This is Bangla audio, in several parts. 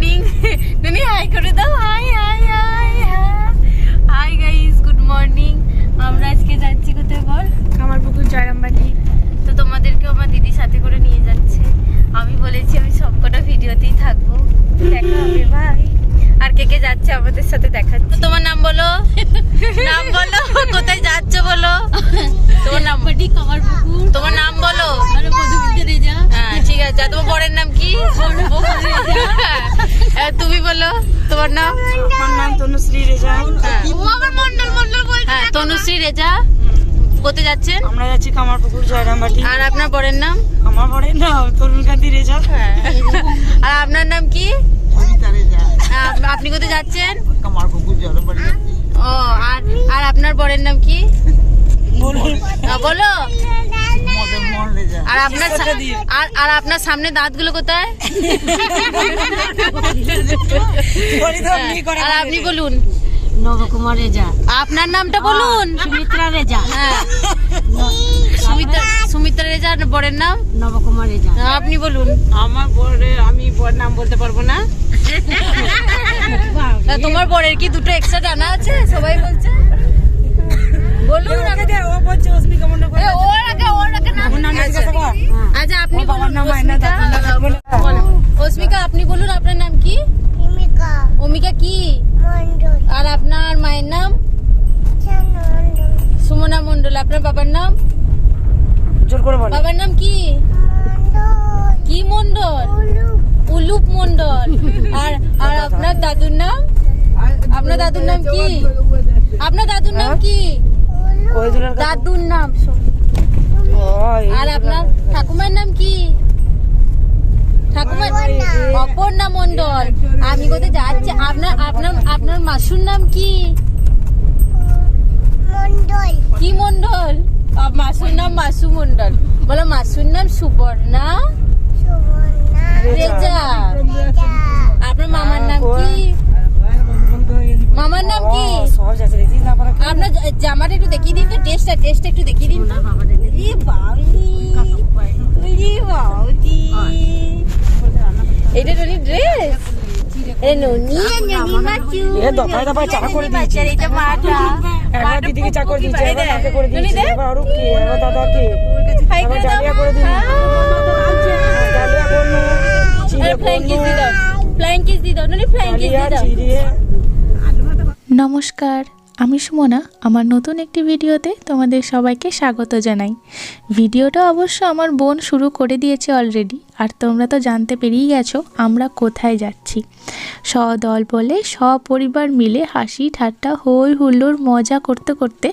মর্নিং তুমি হাই করে দাও hi hi hi hi guys good morning আমরা আজকে যাচ্ছি কোথায় বল? কামারপুকুর জয়রামবাটি। তো তোমাদেরকে আমার দিদি সাথে করে নিয়ে যাচ্ছে। আমি বলেছি আমি সবকটা ভিডিওতেই থাকব। দেখা হবে ভাই আর কে কে যাচ্ছে আমাদের সাথে দেখাচ্ছে। তোমার নাম বলো? নাম বলো কোথায় যাচ্ছ বলো? তোমার নাম কামারপুকুর। তোমার নাম বলো। মধুমিতা রেজা। হ্যাঁ ঠিক আছে। তোমার বরের নাম কি? হ্যাঁ, তুমি বলো তোমার নাম? আমার নাম তনুশ্রী রেজা। হ্যাঁ। হ্যাঁ তনুশ্রী রেজা। কোথায় যাচ্ছেন? আমরা যাচ্ছি কামারপুকুর জয়রামবাটি। আর আপনার বরের নাম? আমার পরে না তরুণকান্তি রেজা। হ্যাঁ। আর আপনার নাম কি? আপনি কোথায় যাচ্ছেন? ও আর আর আপনার বরের নাম কি? বলো। আর আপনার আর আর আপনার সামনে দাঁতগুলো কোথায়? আর আপনি বলুন। নবকুমার রেজা। আপনার নামটা বলুন। সুমিত্রা রেজা। হ্যাঁ। সুমিত্রা সুমিত্রা রেজা বরের নাম? নবকুমার রেজা। আপনি বলুন। আমার বরে আমি বর নাম বলতে পারব না। তোমার বরের কি দুটো এক্সট্রা জানা আছে? সবাই বলছে। বলুন ও বলছে অস্মিকা মন্ডল ওর আগে ওর আগে নাম আচ্ছা। আপনি বলুন অস্মিকা আপনি বলুন আপনার নাম কি? অমিকা কি? মন্ডল আর আপনার মায়ের নাম? সুমনা মন্ডল আপনার বাবার নাম? জোর করে বলো। বাবার নাম কি? কি মন্ডল উলুপ। মন্ডল আর আর আপনার দাদুর নাম? আপনার দাদুর নাম কি? আপনার দাদুর নাম কি? দাদুর নাম আর আপনার ঠাকুমার নাম কি? ঠাকুমার অপর্ণা। মন্ডল আমি কোথায় যাচ্ছি? আপনার আপনার আপনার মাসুর নাম কি? মন্ডল। কি মন্ডল? মাসুর নাম মাসু মন্ডল। বলো মাসুর নাম সুবর্ণা? সুবর্ণা। রেজা। আপনার মামার নাম কি? মামার নাম কি? না আপনার জামাটা একটু দেখিয়ে দিন তো টেস্টটা টেস্টটা একটু দেখিয়ে দিন ই বাউলি। এটা ড্রেস? এ ননি ননি মাচু এ দফায় দফায় চা করে দিয়েছি। বাচ্চার এটা মাটা একবার দিদিকে চা করে দিয়েছে এই এবার দেখ, মাকে করে ননি দিয়েছে আরও কে এবার দাদাকে হাই এবার করে দাও ডালিয়া করে দিন ডালিয়া করলু চিড়ে ফ্লাইং কিস করলু দি দাও ফ্লাইং কিস দি দাও ননি ফ্লাইং কিস দি দাও নমস্কার আমি সুমনা, আমার নতুন একটি ভিডিওতে তোমাদের সবাইকে স্বাগত জানাই। ভিডিওটা অবশ্য আমার বোন শুরু করে দিয়েছে অলরেডি আর তোমরা তো জানতে পেরেই গেছো আমরা কোথায় যাচ্ছি। সদল বলে সপরিবার মিলে হাসি ঠাট্টা, হই হুল্লোড় মজা করতে করতে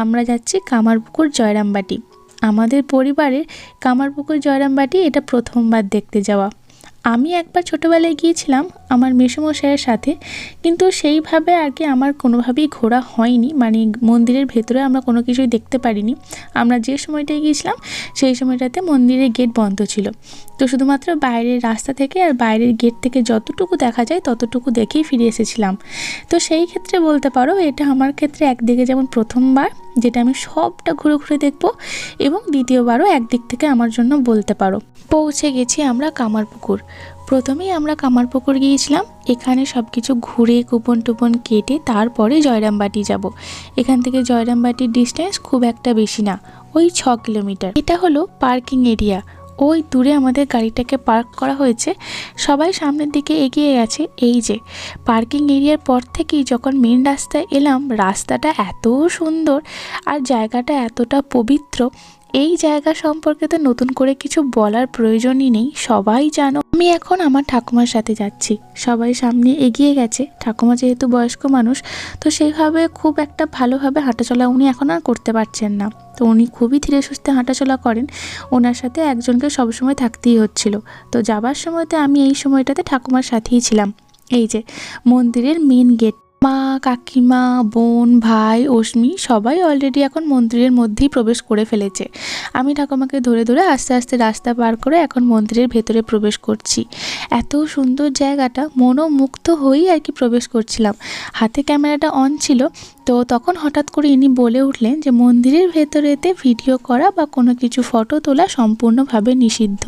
আমরা যাচ্ছি কামারপুকুর জয়রামবাটি। আমাদের পরিবারের কামারপুকুর জয়রামবাটি এটা প্রথমবার দেখতে যাওয়া। আমি একবার ছোটোবেলায় গিয়েছিলাম আমার মেসোমশাইয়ের সাথে, কিন্তু সেইভাবে আর কি আমার কোনোভাবেই ঘোরা হয়নি। মানে মন্দিরের ভেতরে আমরা কোনো কিছুই দেখতে পারিনি। আমরা যে সময়টায় গিয়েছিলাম, সেই সময়টাতে মন্দিরের গেট বন্ধ ছিল। তো শুধুমাত্র বাইরের রাস্তা থেকে আর বাইরের গেট থেকে যতটুকু দেখা যায়, ততটুকু দেখেই ফিরে এসেছিলাম। তো সেই ক্ষেত্রে বলতে পারো, এটা আমার ক্ষেত্রে একদিকে যেমন প্রথমবার যেটা আমি সবটা ঘুরে ঘুরে দেখব এবং দ্বিতীয়বারও একদিক থেকে আমার জন্য বলতে পারো। পৌঁছে গেছি আমরা কামারপুকুর। প্রথমেই আমরা কামারপুকুর গিয়েছিলাম। এখানে সব কিছু ঘুরে কুপন টুপন কেটে তারপরে জয়রামবাটি যাব। এখান থেকে জয়রামবাটির ডিস্টেন্স খুব একটা বেশি না, ওই ছ কিলোমিটার। এটা হলো পার্কিং এরিয়া ওই দূরে আমাদের গাড়িটাকে পার্ক করা হয়েছে। সবাই সামনের দিকে এগিয়ে গেছে। এই যে, পার্কিং এরিয়ার পর থেকেই যখন মেন রাস্তায় এলাম, রাস্তাটা এত সুন্দর আর জায়গাটা এতটা পবিত্র এই জায়গা সম্পর্কে তো নতুন করে কিছু বলার প্রয়োজনই নেই। সবাই জানো। আমি এখন আমার ঠাকুমার সাথে যাচ্ছি। সবাই সামনে এগিয়ে গেছে। ঠাকুমা যেহেতু বয়স্ক মানুষ, তো সেইভাবে খুব একটা ভালোভাবে হাঁটাচলা উনি এখন আর করতে পারছেন না। তো উনি খুবই ধীরে সুস্থে হাঁটাচলা করেন। ওনার সাথে একজনকে সবসময় থাকতেই হচ্ছিল। তো যাবার সময়তে আমি এই সময়টাতে ঠাকুমার সাথেই ছিলাম। এই যে, মন্দিরের মেন গেট মা, কাকিমা, বোন, ভাই, অশ্মি সবাই অলরেডি এখন মন্দিরের মধ্যেই প্রবেশ করে ফেলেছে। আমি ঠাকুমাকে ধরে ধরে আস্তে আস্তে রাস্তা পার করে এখন মন্দিরের ভেতরে প্রবেশ করছি। এত সুন্দর জায়গাটা, মনোমুগ্ধ হয়েই আর কি প্রবেশ করছিলাম। হাতে ক্যামেরাটা অন ছিল, তো তখন হঠাৎ করে ইনি বলে উঠলেন যে মন্দিরের ভেতরেতে ভিডিও করা বা কোনো কিছু ফটো তোলা সম্পূর্ণভাবে নিষিদ্ধ।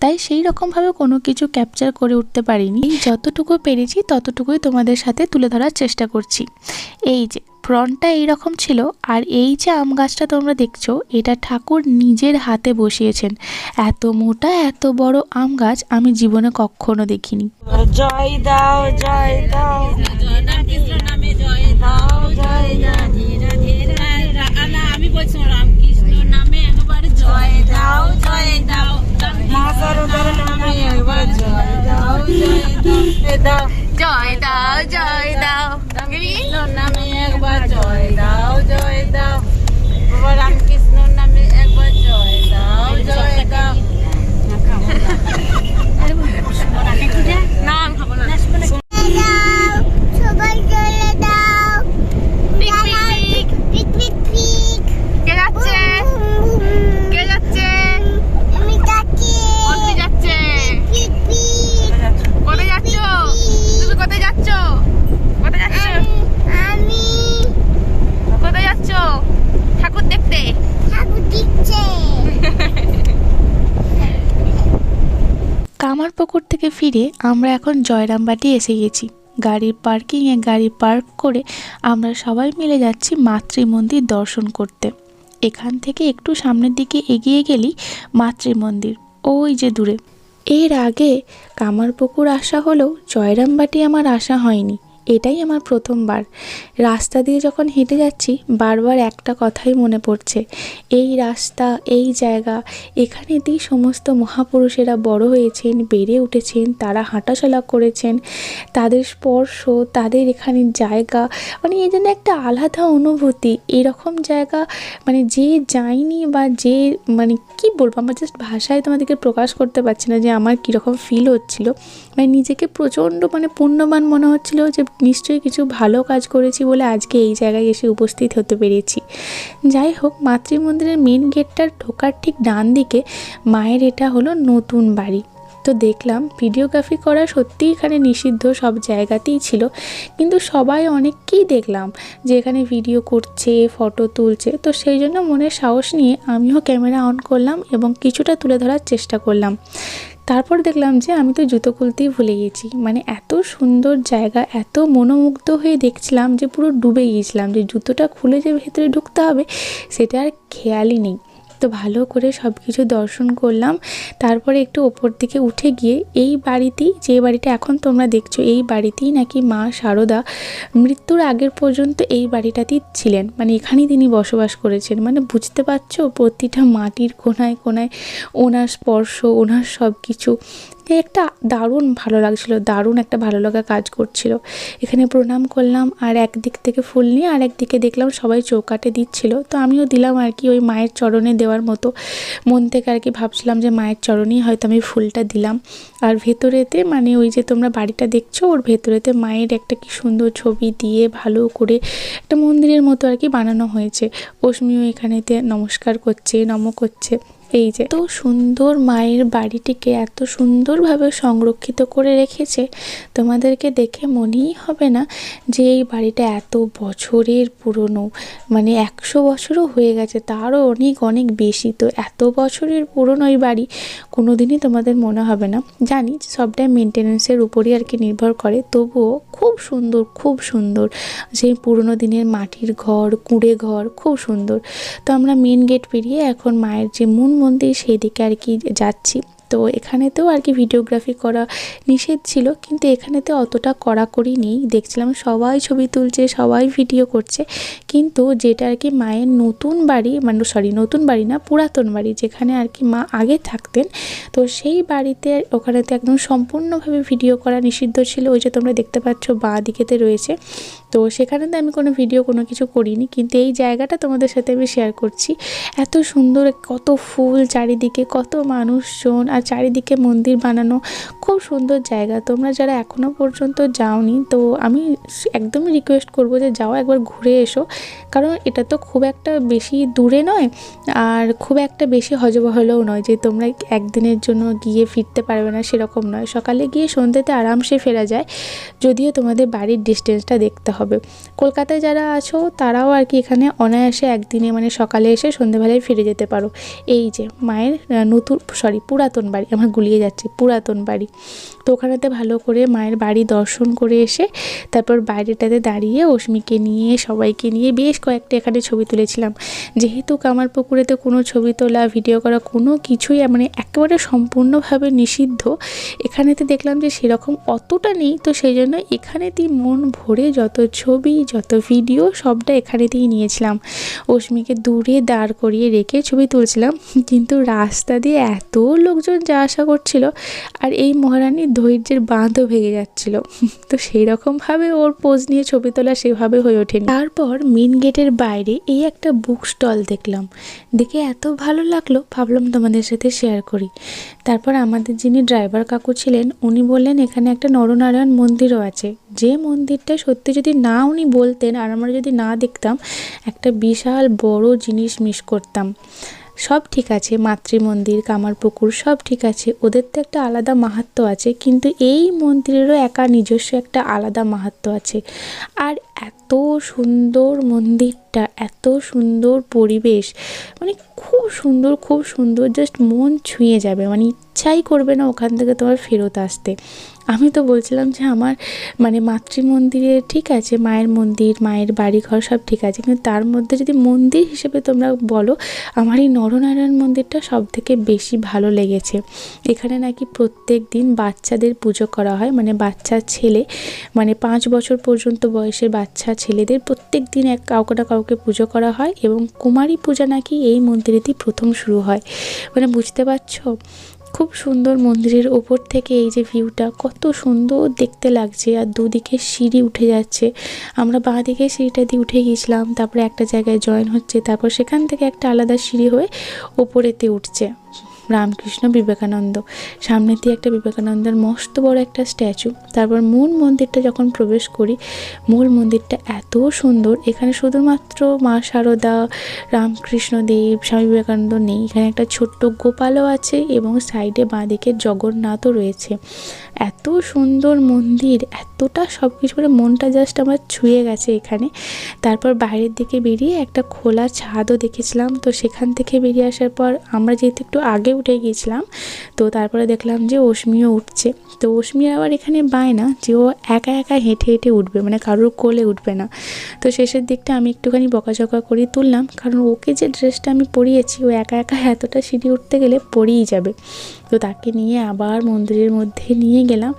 তাই সেই রকমভাবে কোনো কিছু ক্যাপচার করে উঠতে পারিনি। যতটুকু পেরেছি ততটুকুই তোমাদের সাথে তুলে ধরার চেষ্টা করছি। এই যে ফ্রন্টটা এইরকম ছিল আর এই যে আম গাছটা তোমরা দেখছ এটা ঠাকুর নিজের হাতে বসিয়েছেন। এত মোটা এত বড় আম গাছ আমি জীবনে কখনো দেখিনি। জয় দাও জয় দাও। দাও জয় দাও। আমি বলছি রামকৃষ্ণ নামে একবার জয় দাও জয় দাও মা সরদার নামে একবার জয় দাও জয় দাও নামে একবার জয় দাও জয় দাও। রামকৃষ্ণ নামে একবার জয় দাও জয় দাও না আমি খাব না দাও সবাই চলে দাও pick, pick, pick. Pick pick pick কে যাচ্ছে কে যাচ্ছে আমি যাচ্ছি কোথায় যাচ্ছে পিক পিক কোথায় যাচ্ছ তুমি কোথায় যাচ্ছ কোথায় যাচ্ছ আমি কোথায় যাচ্ছ ঠাকুর দেখতে ঠাকুর দিচ্ছে কামারপুকুর থেকে ফিরে আমরা এখন জয়রামবাটি এসে গেছি। গাড়ির পার্কিংয়ে গাড়ি পার্ক করে আমরা সবাই মিলে যাচ্ছি মাতৃ মন্দির দর্শন করতে। এখান থেকে একটু সামনের দিকে এগিয়ে গেলি মাতৃ মন্দির ওই যে দূরে। এর আগে কামারপুকুর আসা হলেও জয়রামবাটি আমার আসা হয়নি। এটাই আমার প্রথমবার। রাস্তা দিয়ে যখন হেঁটে যাচ্ছি, বারবার একটা কথাই মনে পড়ছে, এই রাস্তা, এই জায়গা এখানেতেই সমস্ত মহাপুরুষেরা বড় হয়েছেন, বেড়ে উঠেছেন, তারা হাঁটাচলা করেছেন, তাদের স্পর্শ, তাদের এখানে জায়গা মানে এই জন্য একটা আলাদা অনুভূতি। এরকম জায়গা মানে যে যায়নি বা যে মানে কি বলব, আমার জাস্ট ভাষায় তোমাদেরকে প্রকাশ করতে পারছি না যে আমার কীরকম ফিল হচ্ছিল। মানে নিজেকে প্রচণ্ড মানে পুণ্যবান মনে হচ্ছিল যে নিশ্চয়ই কিছু ভালো কাজ করেছি বলে আজকে এই জায়গায় এসে উপস্থিত হতে পেরেছি। যাই হোক, মাতৃমন্দিরের মেন গেটটার ঢোকার ঠিক ডান দিকে মায়ের এটা হলো নতুন বাড়ি। তো দেখলাম ভিডিওগ্রাফি করা সত্যিই এখানে নিষিদ্ধ, সব জায়গাতেই ছিল। কিন্তু সবাই অনেককেই দেখলাম যে এখানে ভিডিও করছে, ফটো তুলছে। তো সেই জন্য মনে সাহস নিয়ে আমিও ক্যামেরা অন করলাম এবং কিছুটা তুলে ধরার চেষ্টা করলাম। তারপর দেখলাম যে আমি তো জুতো খুলতেই ভুলে গেছি। মানে এত সুন্দর জায়গা, এত মনোমুগ্ধ হয়ে দেখছিলাম যে পুরো ডুবে গিয়েছিলাম। যে জুতোটা খুলে যে ভেতরে ঢুকতে হবে, সেটা আর খেয়ালই নেই। তো ভালো করে সব কিছু দর্শন করলাম। তারপরে একটু ওপর দিকে উঠে গিয়ে এই বাড়িতেই, যে বাড়িটা এখন তোমরা দেখছ, এই বাড়িতেই নাকি মা শারদা মৃত্যুর আগের পর্যন্ত এই বাড়িটাতেই ছিলেন। মানে এখানেই তিনি বসবাস করেছেন। মানে বুঝতে পারছ, প্রতিটা মাটির কোনায় কোনায় ওনার স্পর্শ, ওনার সব কিছু একটা দারুণ ভালো লাগছিল, দারুণ একটা ভালো লাগা কাজ করছিল। এখানে প্রণাম করলাম আর একদিক থেকে ফুল নিয়ে আর একদিকে দেখলাম সবাই চৌকাটে দিচ্ছিল। তো আমিও দিলাম আর কি ওই মায়ের চরণে দেওয়ার মতো। মন থেকে আর কি ভাবছিলাম যে মায়ের চরণেই হয়তো আমি ফুলটা দিলাম। আর ভেতরেতে মানে ওই যে তোমরা বাড়িটা দেখছ, ওর ভেতরেতে মায়ের একটা কি সুন্দর ছবি দিয়ে ভালো করে একটা মন্দিরের মতো আর কি বানানো হয়েছে। অশ্মিও এখানেতে নমস্কার করছে, নম করছে। এই যে এত সুন্দর মায়ের বাড়িটিকে এত সুন্দরভাবে সংরক্ষিত করে রেখেছে, তোমাদেরকে দেখে মনেই হবে না যে এই বাড়িটা এত বছরের পুরনো। মানে একশো বছরও হয়ে গেছে, তারও অনেক অনেক বেশি। তো এত বছরের পুরনো এই বাড়ি কোনো দিনই তোমাদের মনে হবে না। জানি যে সবটাই মেনটেন্যান্সের উপরই আর কি নির্ভর করে, তবুও খুব সুন্দর খুব সুন্দর। সেই পুরনো দিনের মাটির ঘর, কুঁড়ে ঘর, খুব সুন্দর। তো আমরা মেন গেট পেরিয়ে এখন মায়ের যে মূল মন্দির সেই দিকে আর কি যাচ্ছি। তো এখানেতেও আর কি ভিডিওগ্রাফি করা নিষেধ ছিল, কিন্তু এখানেতে অতটা কড়াকড়ি নেই। দেখছিলাম সবাই ছবি তুলছে, সবাই ভিডিও করছে, কিন্তু যেটা আর কি মায়ের নতুন বাড়ি মানে সরি নতুন বাড়ি না, পুরাতন বাড়ি, যেখানে আর কি মা আগে থাকতেন, তো সেই বাড়িতে ওখানেতে একদম সম্পূর্ণভাবে ভিডিও করা নিষিদ্ধ ছিল। ওই যে তোমরা দেখতে পাচ্ছ বাঁ দিকেতে রয়েছে। তো সেখানে তো আমি কোনো ভিডিও কোনো কিছু করিনি। কিন্তু এই জায়গাটা তোমাদের সাথে আমি শেয়ার করছি। এত সুন্দর, কত ফুল চারিদিকে, কত মানুষজন আর চারিদিকে মন্দির বানানো। খুব সুন্দর জায়গা। তোমরা যারা এখনও পর্যন্ত যাওনি, তো আমি একদমই রিকোয়েস্ট করব যে যাও একবার ঘুরে এসো। কারণ এটা তো খুব একটা বেশি দূরে নয় আর খুব একটা বেশি হজবহলও নয় যে তোমরা একদিনের জন্য গিয়ে ফিরতে পারবে না, সেরকম নয়। সকালে গিয়ে সন্ধ্যেতে আরামসে ফেরা যায়। যদিও তোমাদের বাড়ির ডিস্টেন্সটা দেখতে হবে। কলকাতায় যারা আছো, তারাও আর কি এখানে অনায়াসে একদিনে মানে সকালে এসে সন্ধেবেলায় ফিরে যেতে পারো। এই যে মায়ের নতুন সরি পুরাতন বাড়ি, আমার গুলিয়ে যাচ্ছে, পুরাতন বাড়ি। তো ওখানেতে ভালো করে মায়ের বাড়ি দর্শন করে এসে, তারপর বাইরেটাতে দাঁড়িয়ে অস্মিকে নিয়ে, সবাইকে নিয়ে বেশ কয়েকটা এখানে ছবি তুলেছিলাম। যেহেতু কামার পুকুরেতে কোনো ছবি তোলা ভিডিও করা, কোনো কিছুই মানে একেবারে সম্পূর্ণভাবে নিষিদ্ধ, এখানেতে দেখলাম যে সেরকম অতটা নেই। তো সেই জন্য এখানেতেই মন ভরে যত ছবি, যত ভিডিও সবটা এখানে এখানেতেই নিয়েছিলাম। অশ্মিকে দূরে দাঁড় করিয়ে রেখে ছবি তুলছিলাম, কিন্তু রাস্তা দিয়ে এত লোকজন যা আসা করছিল আর এই মহারানীর ধৈর্যের বাঁধও ভেঙে যাচ্ছিল। তো সেই রকমভাবে ওর পোজ নিয়ে ছবি তোলা সেভাবে হয়ে ওঠেনি। তারপর মেন গেটের বাইরে এই একটা বুক স্টল দেখলাম। দেখে এত ভালো লাগল, ভাবলাম তোমাদের সাথে শেয়ার করি। তারপর আমাদের যিনি ড্রাইভার কাকু ছিলেন, উনি বললেন, এখানে একটা নরনারায়ণ মন্দিরও আছে। যে মন্দিরটা সত্যি যদি না উনি বলতেন আর আমরা যদি না দেখতাম, একটা বিশাল বড় জিনিস মিস করতাম। সব ঠিক আছে মাতৃ মন্দির কামারপুকুর, সব ঠিক আছে, ওদের তো একটা আলাদা মাহাত্ম্য আছে, কিন্তু এই মন্দিরেরও একা নিজস্ব একটা আলাদা মাহাত্ম্য আছে। আর এত সুন্দর মন্দিরটা, এত সুন্দর পরিবেশ মানে খুব সুন্দর খুব সুন্দর জাস্ট মন ছুঁয়ে যাবে মানে ইচ্ছাই করবে না ওখান থেকে তোমার ফেরত আসতে। আমি তো বলছিলাম যে আমার মানে মাতৃ মন্দিরে ঠিক আছে, মায়ের মন্দির, মায়ের বাড়ি ঘর সব ঠিক আছে, কিন্তু তার মধ্যে যদি মন্দির হিসেবে তোমরা বলো, আমার এই নরনারায়ণ মন্দিরটা সব থেকে বেশি ভালো লেগেছে। এখানে নাকি প্রত্যেক দিন বাচ্চাদের পুজো করা হয় মানে বাচ্চা ছেলে মানে পাঁচ বছর পর্যন্ত বয়সের বাচ্চা ছেলেদের প্রত্যেক দিন এক কাউকে না কাউকে পুজো করা হয় এবং কুমারী পূজা নাকি এই মন্দিরেতেই প্রথম শুরু হয়। মানে বুঝতে পারছ? খুব সুন্দর মন্দিরের ওপর থেকে এই যে ভিউটা, কত সুন্দর দেখতে লাগছে। আর দুদিকে সিঁড়ি উঠে যাচ্ছে। আমরা বাঁ দিকে সিঁড়িটা দিয়ে উঠে গিয়েছিলাম, তারপরে একটা জায়গায় জয়েন হচ্ছে, তারপর সেখান থেকে একটা আলাদা সিঁড়ি হয়ে ওপরেতে উঠছে। রামকৃষ্ণ বিবেকানন্দ। সামনে দিয়ে একটা বিবেকানন্দের মস্ত বড় একটা স্ট্যাচু। তারপর মূল মন্দিরটা যখন প্রবেশ করি, মূল মন্দিরটা এত সুন্দর। এখানে শুধুমাত্র মা শারদা রামকৃষ্ণদেব স্বামী বিবেকানন্দ নেই। এখানে একটা ছোট্ট গোপালও আছে এবং সাইডে বাঁদিকে জগন্নাথও রয়েছে। এত সুন্দর মন্দির, এতটা সব কিছু করে মনটা জাস্ট আমার ছুঁয়ে গেছে এখানে। তারপর বাইরের দিকে বেরিয়ে একটা খোলা ছাদও দেখেছিলাম। তো সেখান থেকে বেরিয়ে আসার পর আমরা যেহেতু একটু আগে উঠে গিয়েছিলাম, তো তারপরে দেখলাম যে অশ্মিও উঠছে। তো অশ্মি আবার এখানে বায় না, যে ও একা একা হেঁটে হেঁটে উঠবে মানে কারোর কোলে উঠবে না। তো শেষের দিকটা আমি একটুখানি বকাঝকা করে তুললাম, কারণ ওকে যে ড্রেসটা আমি পরিয়েছি, ও একা একা এতটা সিঁড়ি উঠতে গেলে পরেই যাবে। তো তাকে নিয়ে আবার মন্দিরের মধ্যে নিয়ে গেলাম।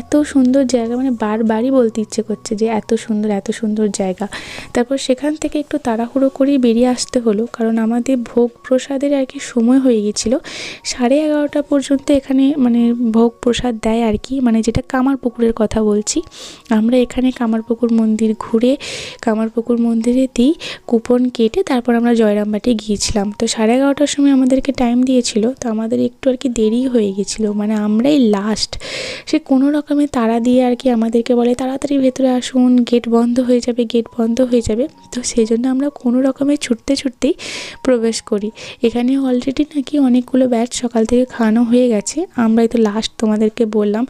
এত সুন্দর জায়গা মানে বারবারই বলতে ইচ্ছে করছে যে এত সুন্দর এত সুন্দর জায়গা। তারপর সেখান থেকে একটু তাড়াহুড়ো করেই বেরিয়ে আসতে হলো, কারণ আমাদের ভোগ প্রসাদের আর কি সময় হয়ে গেছিল সাড়ে এগারোটা পর্যন্ত এখানে মানে ভোগ প্রসাদ দেয় আর কি মানে যেটা কামার পুকুরের কথা বলছি। আমরা এখানে কামারপুকুর মন্দির ঘুরে কামারপুকুর মন্দিরেতেই কুপন কেটে তারপর আমরা জয়রামবাটি গিয়েছিলাম। তো সাড়ে এগারোটার সময় আমাদেরকে টাইম দিয়েছিল, তো আমাদের একটু আর কি দেরি হয়ে গেছিল মানে আমরাই লাস্ট সে কোনো রকমে তাড়া দিয়ে আর কি আমাদেরকে বলে, তাড়াতাড়ি ভেতরে আসুন গেট বন্ধ হয়ে যাবে গেট বন্ধ হয়ে যাবে। তো সেই জন্য আমরা কোনো রকমে ছুটতে ছুটতেই প্রবেশ করি। এখানে অলরেডি নাকি অনেকগুলো ব্যাচ সকাল থেকে খাওয়ানো হয়ে গেছে। আমরাই তো লাস্ট তোমাদেরকে বললাম,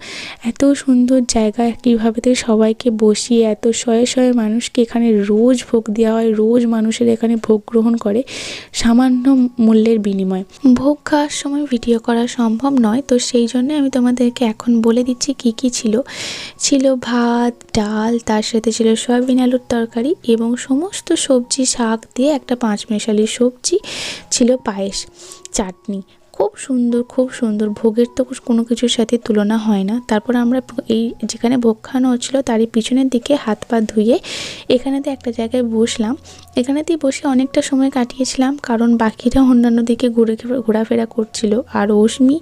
এত সুন্দর জায়গা, কীভাবে থেকে সবাইকে বসিয়ে এত শয়ে শয়ে মানুষকে এখানে রোজ ভোগ দেওয়া হয়, রোজ মানুষের এখানে ভোগ গ্রহণ করে সামান্য মূল্যের বিনিময়। ভোগ খাওয়ার সময় ভিডিও করা সম্ভব নয়, তো সেই জন্য আমি তোমাদেরকে এখন বলে দিচ্ছি, কি কি ছিল? ছিল ভাত, ডাল, তার সাথে ছিল সয়াবিন আলুর তরকারি এবং সমস্ত সবজি, শাক দিয়ে একটা পাঁচ মেশালি সবজি ছিল পায়েস, চাটনি। খুব সুন্দর খুব সুন্দর। ভোগের তো কোনো কিছুর সাথে তুলনা হয় না। তারপর আমরা এই যেখানে ভোগ খাওয়ানো হচ্ছিল, তারই পিছনের দিকে হাত পা ধুয়ে এখানেতে একটা জায়গায় বসলাম। এখানেতেই বসে অনেকটা সময় কাটিয়েছিলাম, কারণ বাকিরা অন্যান্য দিকে ঘুরে ঘোরাফেরা করছিল। আর অশ্মি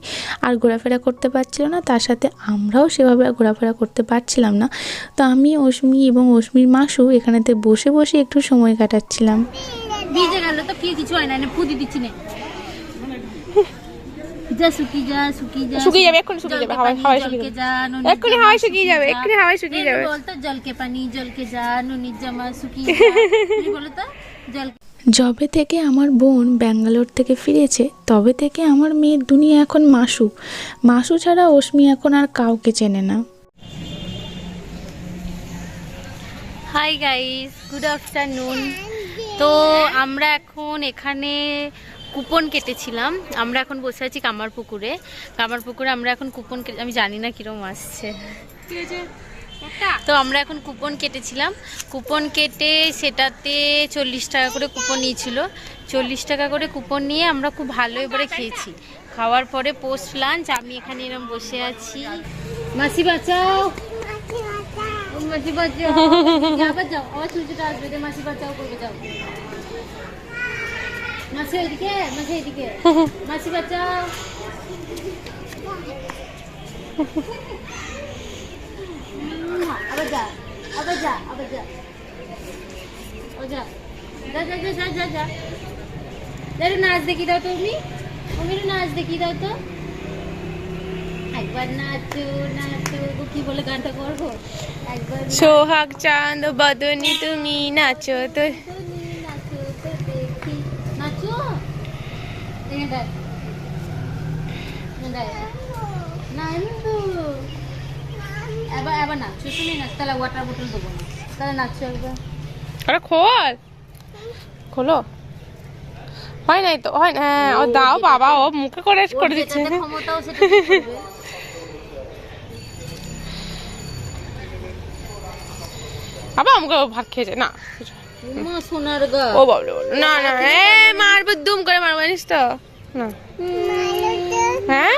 আর ঘোরাফেরা করতে পারছিল না, তার সাথে আমরাও সেভাবে ঘোরাফেরা করতে পারছিলাম না। তো আমি, অশ্মি এবং অশ্মির মাসু এখানেতে বসে বসে একটু সময় কাটাচ্ছিলাম। ভিজে গেল তো কিছু হয় না ফুদি দিচ্ছি নে। যা শুকি যা শুকি যা শুকিয়ে যাবে, এক্ষুনি শুকিয়ে যাবে, হাওয়ায়- হাওয়ায় শুকিয়ে যা, এক্ষুনি হাওয়ায় শুকিয়ে যাবে, এক্ষুনি হাওয়ায় শুকিয়ে যাবে। বলতো জলকে পানি জলকে যা নুনির জামা শুকিয়ে যা। তুমি বলো তো? জল যবে থেকে আমার বোন ব্যাঙ্গালোর থেকে ফিরেছে তবে থেকে আমার মেয়ের দুনিয়া এখন মাসু। মাসু ছাড়া অশ্মি এখন আর কাউকে চেনে না। হাই গাইস গুড আফটারনুন তো আমরা এখন এখানে কুপন কেটেছিলাম। আমরা এখন বসে আছি কামার পুকুরে কামার পুকুরে আমরা এখন কুপন কেটে আমি জানি না কিরম আসছে। তো আমরা এখন কুপন কেটেছিলাম। কুপন কেটে সেটাতে চল্লিশ টাকা করে কুপন নিয়েছিল। চল্লিশ টাকা করে কুপন নিয়ে আমরা খুব ভালো এবারে খেয়েছি। খাওয়ার পরে পোস্ট লাঞ্চ আমি এখানে এরকম বসে আছি। মাসি বাঁচাও। মাসি বাঁচাও। আবার যাও। আবার সূর্যটা আসবে মাসি বাঁচাও করবে যাও। মাসি মাসি মাসি বাঁচাও আবার যা আবার যা আবার যা। ও যা। যা যা যা যা যা যা। একটু নাচ দেখি দাও তুমি তুমি। একটু নাচ দেখি দাও তো। একবার নাচো নাচো কি বলে গানটা করব? একবার সোহাগ চাঁদ বদনি তুমি নাচো তো তুমি নাচো তো দেখি নাচো এখানে দেখ এখানে দেখ এবার এবার নাচো শুনে নাচ তাহলে ওয়াটার বোতল দেবো না তাহলে নাচো একবার আরে খোল। খোলো। হয় নাই তো হয় হ্যাঁ ও দাও বাবা ও মুখে করে করে দিচ্ছে। ক্ষমতাও সেটা করবে। আমাকে ভাত খেয়েছে। না মা সোনার গা। ও বাবলে না না এ মারবো দুম করে মারবো জানিস তো? না। হ্যাঁ?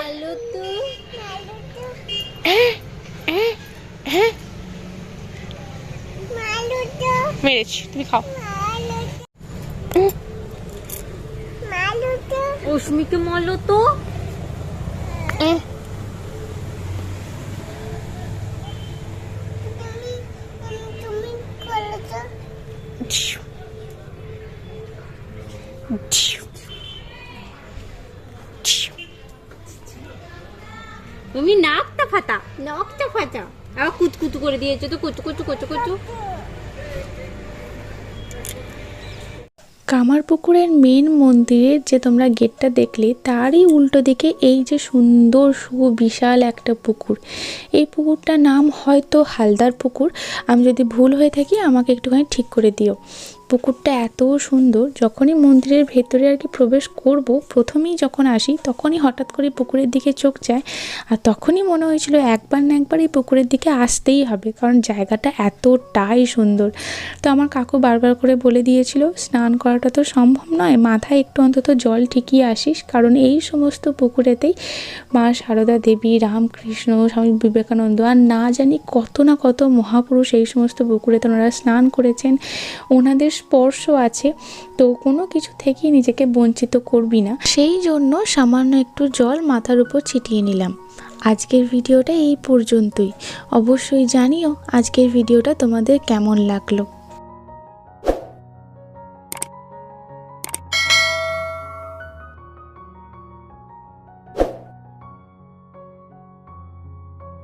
মেরেছি তুমি খাও। অস্মিকে মলো তো দিয়েছ তো, কুচু কুচু কুচু কুচু। কামারপুকুরের মেন মন্দিরের যে তোমরা গেটটা দেখলে, তারই উল্টো দিকে এই যে সুন্দর, সুবিশাল একটা পুকুর। এই পুকুরটার নাম হয়তো হালদার পুকুর। আমি যদি ভুল হয়ে থাকি, আমাকে একটুখানি ঠিক করে দিও। পুকুরটা এত সুন্দর, যখনই মন্দিরের ভেতরে আর কি প্রবেশ করব, প্রথমেই যখন আসি, তখনই হঠাৎ করে পুকুরের দিকে চোখ যায়। আর তখনই মনে হয়েছিল একবার না একবার এই পুকুরের দিকে আসতেই হবে, কারণ জায়গাটা এতটাই সুন্দর। তো আমার কাকু বারবার করে বলে দিয়েছিল, স্নান করাটা তো সম্ভব নয়, মাথায় একটু অন্তত জল ঠিকই আসিস। কারণ এই সমস্ত পুকুরেতেই মা সারদা দেবী, রামকৃষ্ণ, স্বামী বিবেকানন্দ, আর না জানি কত না কত মহাপুরুষ এই সমস্ত পুকুরেতে ওনারা স্নান করেছেন। ওনাদের স্পর্শ আছে, তো কোনো কিছু থেকেই নিজেকে বঞ্চিত করবি না। সেই জন্য সামান্য একটু জল মাথার উপর ছিটিয়ে নিলাম। আজকের ভিডিওটা এই পর্যন্তই। অবশ্যই জানিও আজকের ভিডিওটা তোমাদের কেমন লাগল।